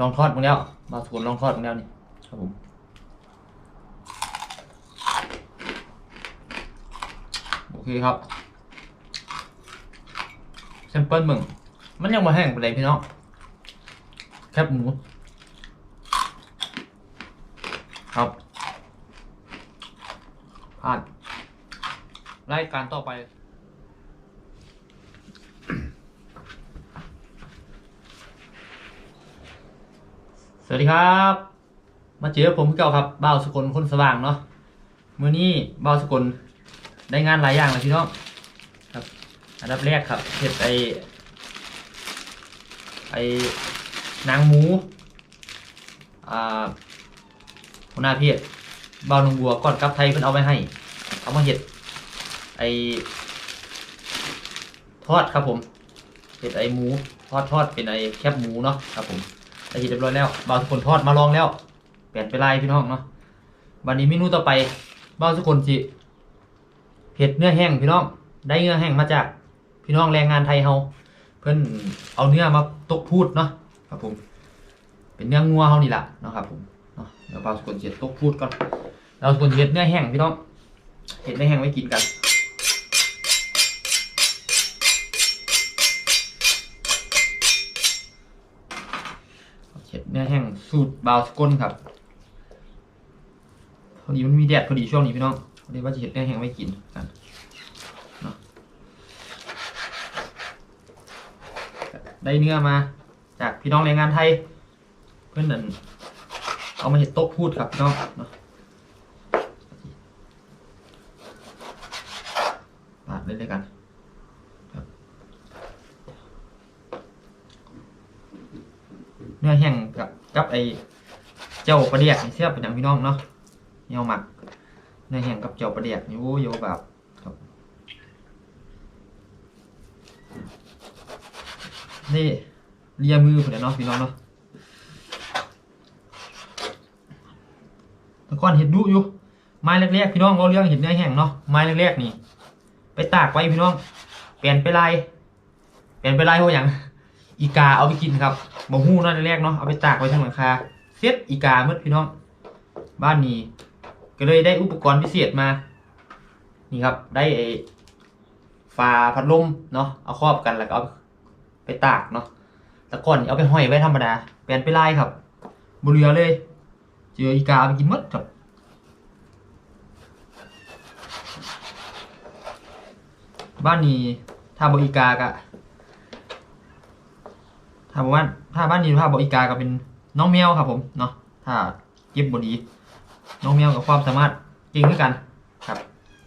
ลองทอดมึงแล้ว มาสวนลองทอดมึงแล้วนี่ครับผมโอเคครับแซมเปิลมึง มันยังมาแห้งไปเลยพี่น้องแคบหมูครับผ่านรายการต่อไป ส วัสดีครับ มาเจอผมพี่เก่าครับบ่าวสกลคนสว่างเนาะมื้อนี้บ่าวสกลได้งานหลายอย่างเลยพี่น้องครับ อันดับแรกครับเห็ดไอไอนางหมูอ่าหัวหน้าเพจบ่าวหนองบัวก่อนกลับไทยเพิ่นเอาไว้ให้ เอามาเห็ดไอทอดครับผมเห็ดไอหมูทอดทอดเป็นไอแคบหมูเนาะครับผม ได้เรียบร้อยแล้วบาวทุกคนทอดมาลองแล้วเปลี่ยนไปไล่พี่น้องเนาะวันนี้เมนูต่อไปบาวทุกคนสิเห็ดเนื้อแห้งพี่น้อง ได้เนื้อแห้งมาจากพี่น้องแรงงานไทยเฮาเพิ่อนเอาเนื้อมาตกพูดเนาะครับผม เป็นเนื้องัวเฮานี่แหละนะครับผมเนาะเดี๋ยวบาวทุกคนสิตกพูดก่อนเราทุกคนเห็ดเนื้อแห้งพี่น้องเห็ดเนื้อแห้งไว้กินกัน นื้อแห้งสูตรบาวสกุลครับพอดีมันมีแดดพอดีช่วงนี้พี่น้องพอดีว่าจะเห็ดเนื้อแห้งไว้กินกันะได้เนื้อมา จากพี่น้องแรงงานไทย เพื่อนนั่นเอามาเห็ดโต๊ะพูดครับพี่น้องเนาะปาดเลยด้วยกัน เนื้อแห้งกับกับไอเจ้าปลาเดียกนี่เสียบเป็นอย่างพี่น้องเนาะเนียวหมักเนื้อแห้งกับเจ้าปลาเดียกนี่อ้โยแบบนี่เลียมือผมเนาะพี่น้องเนาะตะก้อนเห็ดดุอยู่ไม้แรกๆพี่น้องเราเลี้ยงเห็ดเนื้อแห้งเนาะไม้แรกๆนี่ ไปตากไว้พี่น้อง เปลี่ยนไปลายเปลี่ยนไปลายหัวอย่าง อีกาเอาไปกินครับบ่ฮู้เนั่นแรกเนาะเอาไปตากไว้ทางหลังคาเซ็ตอีกาเมื่อพี่น้อง บ้านนี้ ก็เลยได้อุปกรณ์พิเศษมา นี่ครับ ได้ไอ้ฝาพัดลมเนาะเอาครอบกันแล้วก็เอาไปตากเนาะแต่ก่อนเอาไปห้อยไว้ธรรมดาเปลี่ยนไปไลายครับบเรือเลย เจออีกาเอาไปกินมดครับบ้านนี้ถ้าบอีกากะ ถ้าบอกว่าถ้าบ้านนี้ถ้าบอกอีกาก็เป็นน้องแมวครับผมเนาะถ้าเก็บบดี น้องแมวกับความสามารถเก่งด้วยกันครับ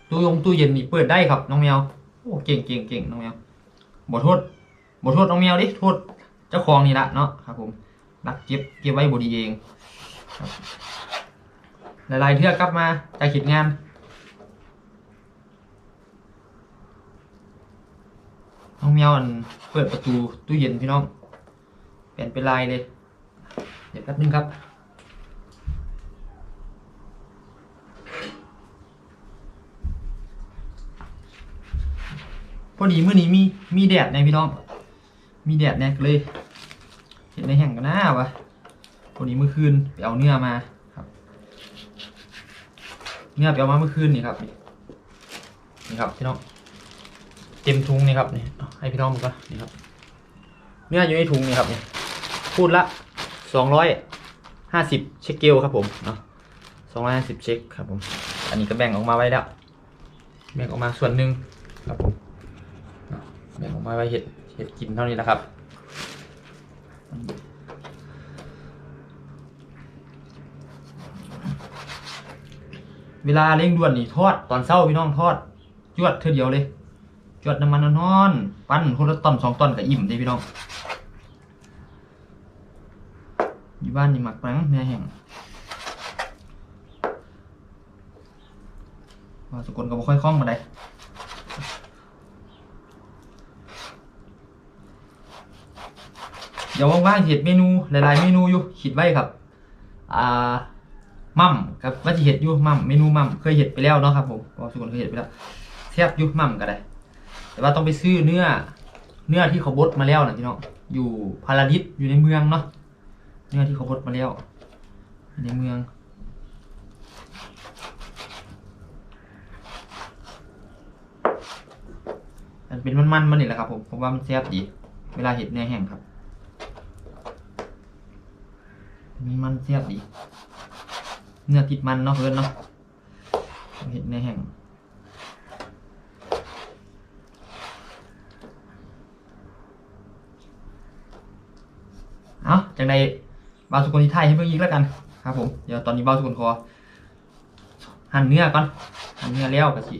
ตู้ยงตู้เย็นนี่เปิดได้ครับ น้องแมวโอ้เก่งเก่งเก่งน้องแมวบ่โทษบ่โทษน้องแมวดิโทษเจ้าของนี่ละเนาะครับผมรักเก็บเก็บไว้บดีเองหลายๆเทือกกลับมาจากขีดงานน้องแมวอันเปิดประตูตู้เย็นพี่น้อง ลี่ยนเป็นลายเลย เดี๋ยวแป๊บนึงครับ พอดีเมื้อนี้มีมีแดดในพี่น้อง มีแดดเนี่ยเลย เห็นในแห่งกันหน้าวะพอดีเมื่อคืนไปเอาเนื้อมาครับ เนื้อไปเอามาเมื่อคืนนี่ครับ นี่ครับพี่น้อง เต็มถุงนี่ครับนี่เอาให้พี่น้องดูก่อนนี่ครับเนื้ออยู่ในถุงนี่ครับเนี่ย พูดละสองร้อยห้าสิบเช็คเกลครับผมเนาะสองร้อยห้าสิบเช็คครับผม อันนี้ก็แบ่งออกมาไว้แล้ว แบ่งออกมาส่วนหนึ่งครับผมเนาะแบ่งออกมาไว้เห็ดเห็ดกินเท่านี้แหละครับเวลาเร่งด่วนนี่ทอดตอนเช้าพี่น้องทอดจวดเท่าเดียวเลยจวดน้ำมันร้อนปั้นคนละต้นสองต้นกับอิ่มเลยพี่น้อง อยู่บ้านนี่หมักแป้งเนื้อแห้งว่าสกุลก็บ่ค่อยคล่องมาได้เดี๋ยวว่างๆเห็ดเมนูหลายๆเมนูอยู่คิดไว้ครับ อ่ามั่มครับว่าจะเห็ดอยู่มั่มเมนูมั่มเคยเห็ดไปแล้วเนาะครับผมว่าสกุลเคยเห็ดไปแล้วแซ่บยู่มั่มก็ได้ แต่ว่าต้องไปซื้อเนื้อ เนื้อที่เขาบดมาแล้วนะพี่น้องอยู่พาราดิสอยู่ในเมืองเนาะ เนื้อที่เขาบดมาแล้ว ในเมือง มันเป็นมันๆมันนี่แหละครับผมผมว่ามันแซ่บดี เวลาเห็ดเนื้อแห้งครับ มีมันแซ่บดี เนื้อติดมันเนาะเพื่อนเนาะเห็ดเนื้อแห้งเอาจังใด บาสุกลที่ไทยให้เพิ่งยิกแล้วกันครับผมเดี๋ยวตอนนี้บาสุกลขอหั่นเนื้อก่อนหั่นเนื้อแล้วกะทิ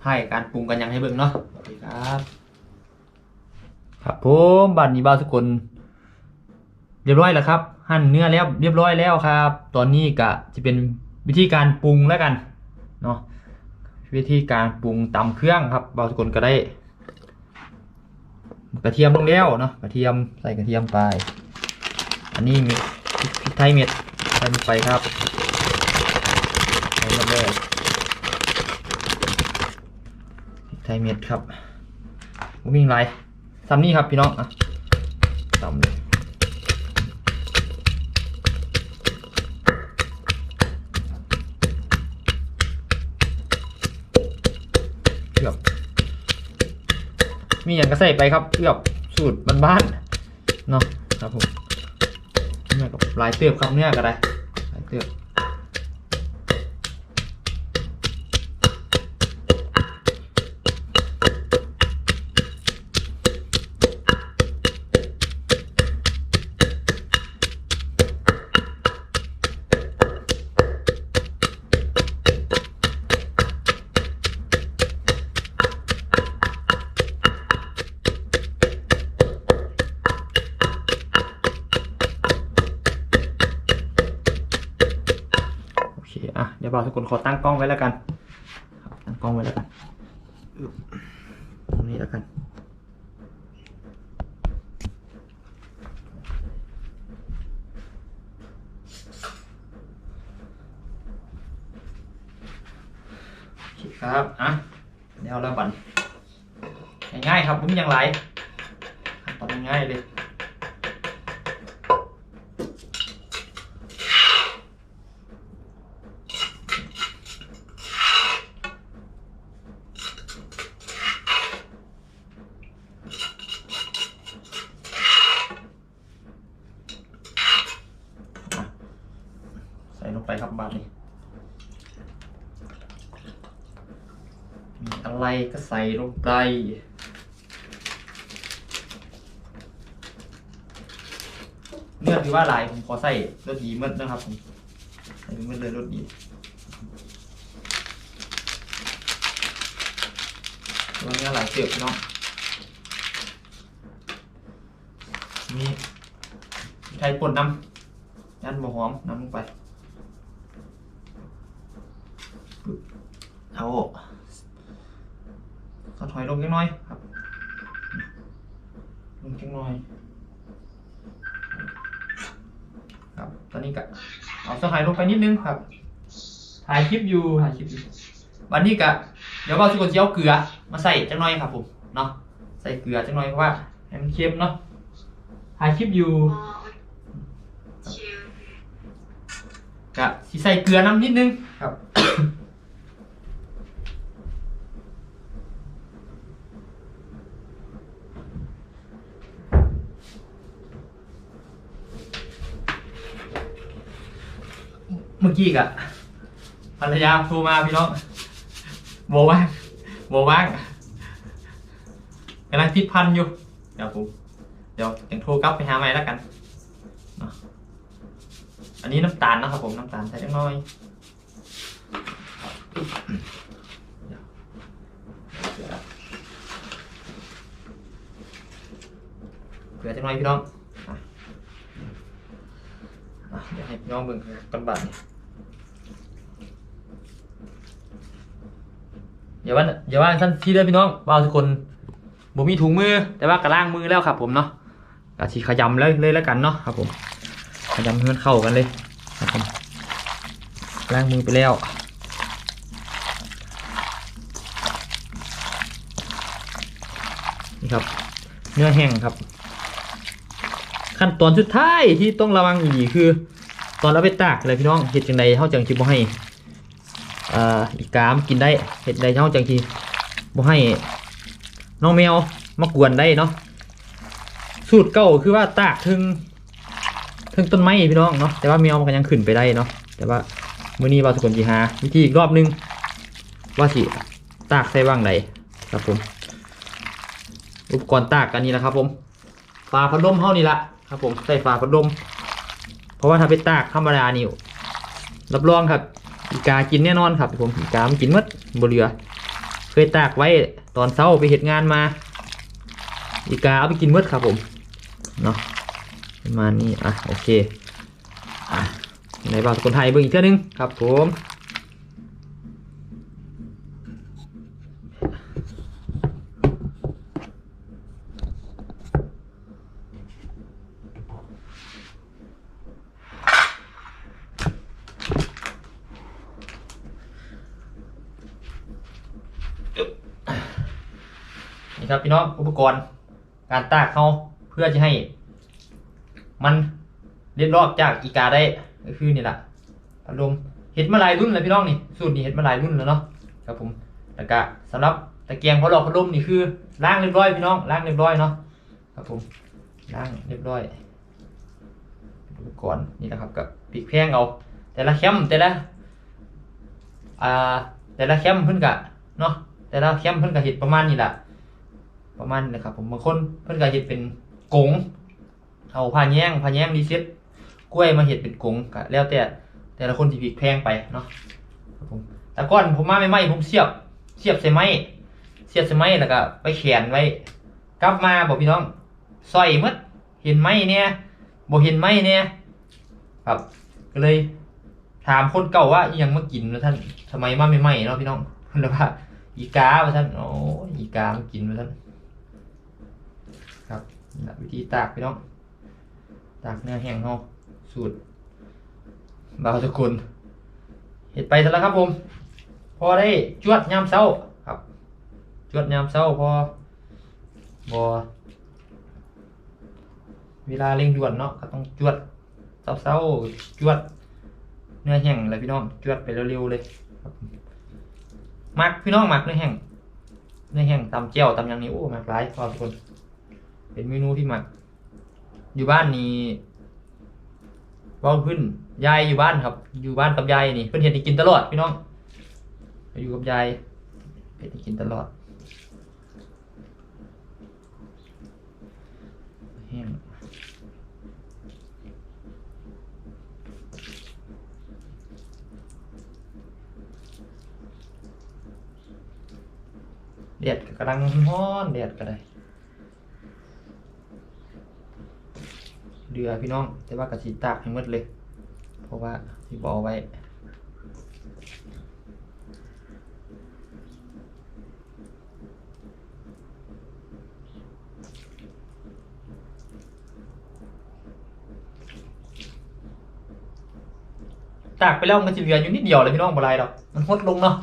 ไทยการปรุงกันยังให้เบิ่งเนาะโอเคครับ ครับผมบัดนี้บาสุกลเรียบร้อยแล้วครับ หั่นเนื้อแล้วเรียบร้อยแล้วครับ ตอนนี้ก็จะเป็นวิธีการปรุงแล้วกันเนาะวิธีการปรุงตำเครื่องครับบางทุกนก็ได้กระเทียมลงแล้วเนาะกระเทียมใส่กระเทียมไป อันนี้มีพริกไทยเม็ดใส่ลงไปครับใส่หมดเลยพริกไทยเม็ดครับวิ่งไรซ้ำนี่ครับพี่น้องอะตำเลยเกือบมีอย่างก็ใส่ไปครับเกือบสูตรบ้านๆเนาะครับผม เนี่ยลายเตือบครับเนี่ยก็ได้ลายเตือบ อเคอะเดี๋ยวบ่าวทุกคนขอตั้งกล้องไว้แล้วกันตั้งกล้องไว้แล้วกันตรงนี้แล้วกันโอเคครับอะเดี๋ยวเราบันง่ายๆครับผมยังไรขั้นตอนง่ายเลย ใส่ลงไปครั บาทนี้มีอะไรก็ใส่ลงไปเมื่อที่ว่าลายผมขอใส่รสดีเมื่อนะครับผมใส่เมื่อเลยรสดีตัวนี้หลายเสือกพี่น้องมีมีไทยป่นน้ำยันบะหอมน้ำลงไปปึ๊บ เอาสะถอยลงจังน้อยครับ ลงจังน้อย ครับ ตอนนี้ก็เอาสะถอยลงไปนิดนึงครับ ถ่ายคลิปอยู่ถ่ายคลิปอยู่ วันนี้ก็เดี๋ยวเราจะกดเจียวเกลือ มาใส่จังน้อยครับผมเนาะ ใส่เกลือจังน้อยเพราะว่าให้มันเค็มเนาะ ถ่ายคลิปอยู่กะสิใส่เกลือน้ำนิดนึงครับ กี้กะภรรยาโทรมาพี่น้องโบว่างโบว่างกำลังติดพันอยู่ เดี๋ยวผมเดี๋ยวยังโทรกลับไปหาใหม่แล้วกัน อันนี้น้ำตาลนะครับผมน้ำตาลใส่เล็กน้อยเกลือจังน้อยพี่น้องอะอะเดี๋ยวให้พี่น้องเบิ่งต้นบาท อย่าว่าอย่าว่าท่านที่เด้อพี่น้องว่าทุกคนผมมีถุงมือ แต่ว่ากระล่างมือแล้วครับผมเนาะกะชีขยำเลยเลยแล้วกันเนาะครับผมขยำให้มันเข้ากันเลยครับผมล้างมือไปแล้วนี่ครับ เนื้อแห้งครับ ขั้นตอนสุดท้ายที่ต้องระวังอีกคือ ตอนเราไปตากเลยพี่น้องเห็ดจังใดเฮาจังสิบ่ให้ อ่าอีกามกินได้เห็ดใดเฮาจังสิบ่ให้น้องแมวมากวนได้เนาะสูตรเก่าคือว่าตากถึงถึงต้นไม้พี่น้องเนาะแต่ว่าแมวมันก็ยังขึ้นไปได้เนาะแต่ว่ามื้อนี้ว่าทุกคนสิหาวิธีอีกรอบหนึงว่าสิตากใส่ว่างใดครับผม อุปกรณ์ตากอันนี้แหละครับ ผมฝาพัดลมเท่านี้ละครับ ผมใส่ฝาพัดลมเพราะว่าถ้าไปตากธรรมดานี่รับรองครับ อีกากินแน่นอนครับผมอีกามันกินมดบเรือ เคยตากไว้ตอนเช้าไปเหตุงานมา อีกาเอาไปกินมดครับผมเนาะประมาณนี้อะโอเคอะในบ้านคนไทยเบิ่งอีกเท่านึงครับผม นี่ครับพี่น้องอุปกรณ์การตากเขาเพื่อจะให้ มันเล็ดลอกจากอีกาได้ก็คือนี่แหละอารมณ์เห็ดมาลายรุ่นเลยพี่น้องนี่สูตรนี้เห็ดมาลายรุ่นแล้วเนาะครับผมแล้วก็สำหรับตะเกียงพอหลอกพัดลมนี่คือล้างเรียบร้อยพี่น้องล้างเรียบร้อยเนาะครับผมล้างเรียบร้อยอุปกรณ์นี่นะครับกับปีกแพงเอา แต่ละแคมแต่ละอ่าแต่ละแคมเพิ่นกะเนาะ แต่ละแคมเพิ่นกะเห็ดประมาณนี้แหละประมาณนี้นะครับผมบางคนเพิ่นก็เห็ดเป็นกงเอาผ้าแย้งผ้าแย้งดีเซ็ตกล้วยมาเห็ดเป็นกงก็แล้วแต่แต่ละคนที่ผิดแพงไปเนาะครับผมแต่ก่อนผมมาไม่ไหมผมเสียบเสียบใส่ไม้เสียบใส่ไม้แล้วก็ไปแขวนไว้ กลับมาบอกพี่น้องซอยมัดเห็นไหมเนี่ยบอกเห็นไหมเนี่ยครับก็เลยถามคนเก่าว่ายังมากินแล้วท่านทำไมมาไม่ไหมเนาะพี่น้องเพิ่นเลยว่า อีกาว่าท่านโอ้อีกามากินว่าท่านครับวิธีตากพี่น้องตากเนื้อแห้งเนาะสูตรบาวสกุลเห็ดไปแล้วครับผม พอได้จวดยามเช้าครับ จวดยามเช้าพอบอเวลาเร่งด่วนเนาะก็ต้องจวดเช้าเช้าๆจวดเนื้อแห้งเลยพี่น้องจวดไปเร็วๆเลยครับ มักพี่น้องมักเนื้อแห้งเนื้อแห้งตำเจียวตำยังนี้โอ้มักหลายพอทุกคน เป็นเมนูที่มัก อยู่บ้านนี่ว้าขึ้นยายอยู่บ้านครับ อยู่บ้านกับยายนี่เพิ่นเห็นกินตลอดพี่น้องอยู่กับยายเห็นให้กินตลอดแห้ง แดดก็กำลังร้อนแดดก็ได้เรือพี่น้อง แต่ว่ากระสีตากให้หมดเลย เพราะว่าที่บอกไว้ตากไปแล้วมันจะเหลืออยู่นิดเดียวเลยพี่น้องบลายดอก มันหดลงเนาะ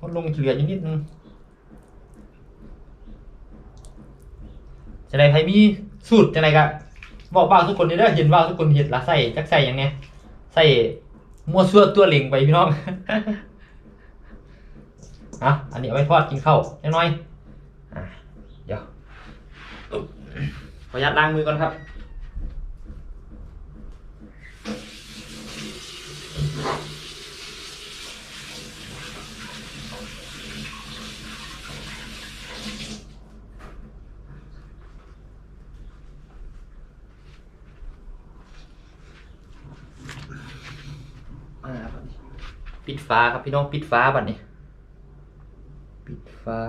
หดลงเหลืออยู่นิดนึง จะได้ใครมีสูตรจะไหนก็บอกบ่าวทุกคนเด้อเห็นบ่าวทุกคนเห็นละใส่จักใส่ยังไงใส่มัวซั่วตัวเหล่งไปพี่น้องอะอันนี้เอาไว้ทอดกินข้าวน้อยอะเดี๋ยวขออนุญาตล้างมือก่อนครับ อ่าบัดนี้ ปิดฟ้าครับพี่น้องปิดฟ้าบัดนี้ ปิดฟ้า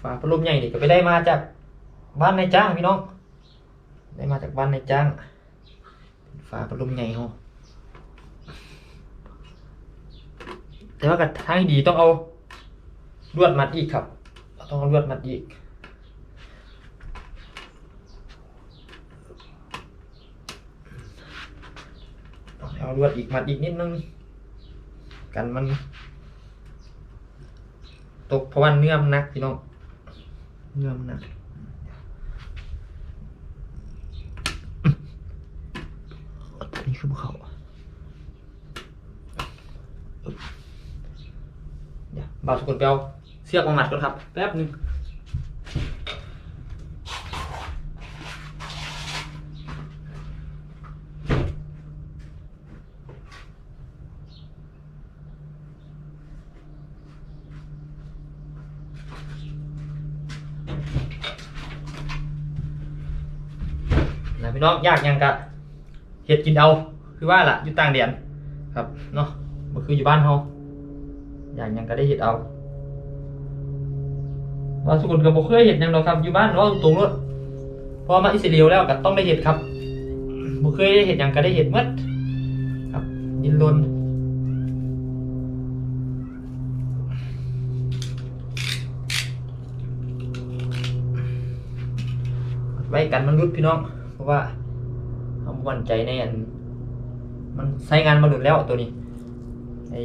ฝาพัดลมใหญ่นี่ก็ไปได้มาจากบ้านนายจ้างพี่น้อง ได้มาจากบ้านนายจ้างฝาพัดลมใหญ่เฮาแต่ว่ากับทางดีต้องเอา ลวดมัดอีกครับต้องเอาลวดมัดอีกต้องเอาลวดอีกมัดอีกนิดนึง กันมัน ตกเพราะว่าเนื้อมันหนักพี่น้องเนื้อมันหนักนี่คือภูเขาเดี๋ยวบ่าวสกุลไปเอ เสือกมามัดก่อนครับ แป๊บหนึงนะพี่น้องยากยังกะเห็ดกินเอาคือว่าล่ะอยู่ต่างแดนครับเนาะมันคืออยู่บ้านเฮาอยากยังก็ได้เห็ดเอา ว่าสุกุลกับบ่เคยเห็ดยังดอกครับ อยู่บ้านเนาตรงรถพอมาอิสราเอลแล้วก็ต้องได้เห็ดครับบ่เคยได้เห็ดยังก็ได้เห็ดมดครับยินลนไว้กันมันรุดพี่น้อง เพราะว่าเอามั่นใจในอันมันใช้งานมาหลุดแล้วตัวนี้ไอ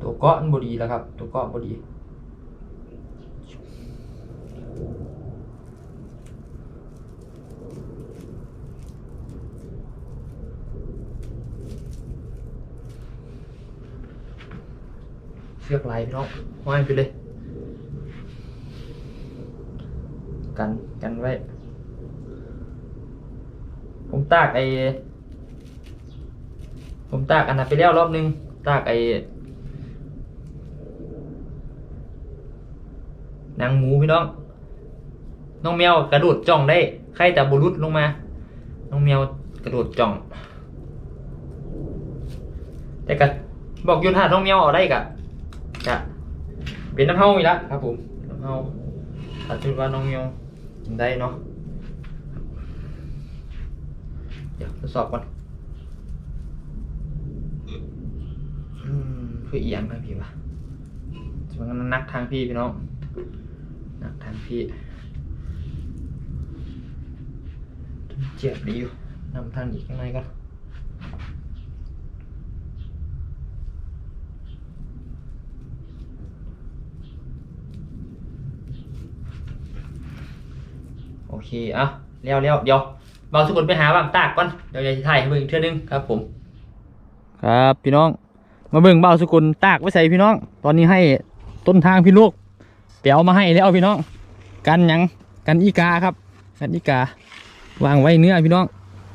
ตัวเกาะมันบดีแล้วครับ ตัวเกาะบดี เชือกลายพี่น้องห้อยไปเลย กันกันไว้ ผมตากไอผมตากอันนั้นไปแล้วรอบนึง ตากไอห นางหมูพี่น้อง น้องแมวกระโดดจ่องได้ใครแต่บุรุษลงมา น้องแมวกระโดดจ่อง แต่ก็บอกยุนหาน้องแมวเอาได้กะกะเป็นน้ำเฮาอีกแล้วครับ ผมน้ำเฮาถ้าคิดว่าน้องแมวได้เนาะเดี๋ยวทดสอบก่อนอืมคือเอียงนะพี่วะมันนักทางพี่พี่น้อง นักทางพี่เจ็บดีอยู่นำทางอีกข้างในก่อนโอเคอะเลี้ยวเลี้ยวเดี๋ยวเบาสุกนไปหาบางตากก่อน เดี๋ยวจะถ่ายให้เบิ่งอีกเทื่อนึงครับผม ครับพี่น้อง มาเบิ่งเบาสุกุลตากไว้ใส่พี่น้อง ตอนนี้ให้ต้นทางพี่ลูก เปียวมาให้แล้วพี่น้อง กันหยังกันอีกาครับ กันอีกาวางไว้เนื้อพี่น้อง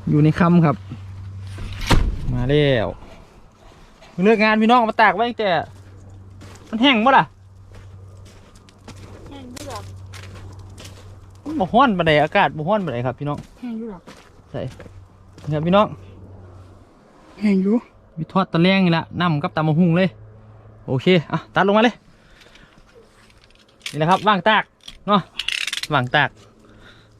อยู่ในคำครับ มาแล้วเลิกงานพี่น้องเอามาตากไว้ตั้งแต่ มันแห้งบ่ล่ะแห้งอยู่หรอกมันบ่ฮ้อนปานใดอากาศบ่ฮ้อนปานใดครับ พี่น้องแห้งอยู่หรอกใส่ครับพี่น้องแห้งอยู่มีทอดตะแลงนี่ละน้ำกับตำมะฮุ่งเลย โอเคอะตัดลงมาเลย นี่แหละครับว่างตากเนาะว่างตาก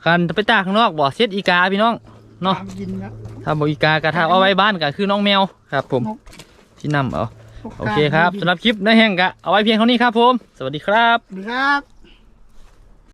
คันจะไปตากข้างนอกบ่เซ็ตอีกาพี่น้องเนาะตามกินนะถ้าบอกอีกากะถ้าเอาไว้บ้านก็คือน้องแมวครับ ผมนกที่นำเอาโอเคครับสำหรับคลิปในแห้งกะเอาไว้เพียงเท่านี้ครับผม สวัสดีครับสวัสดีครับ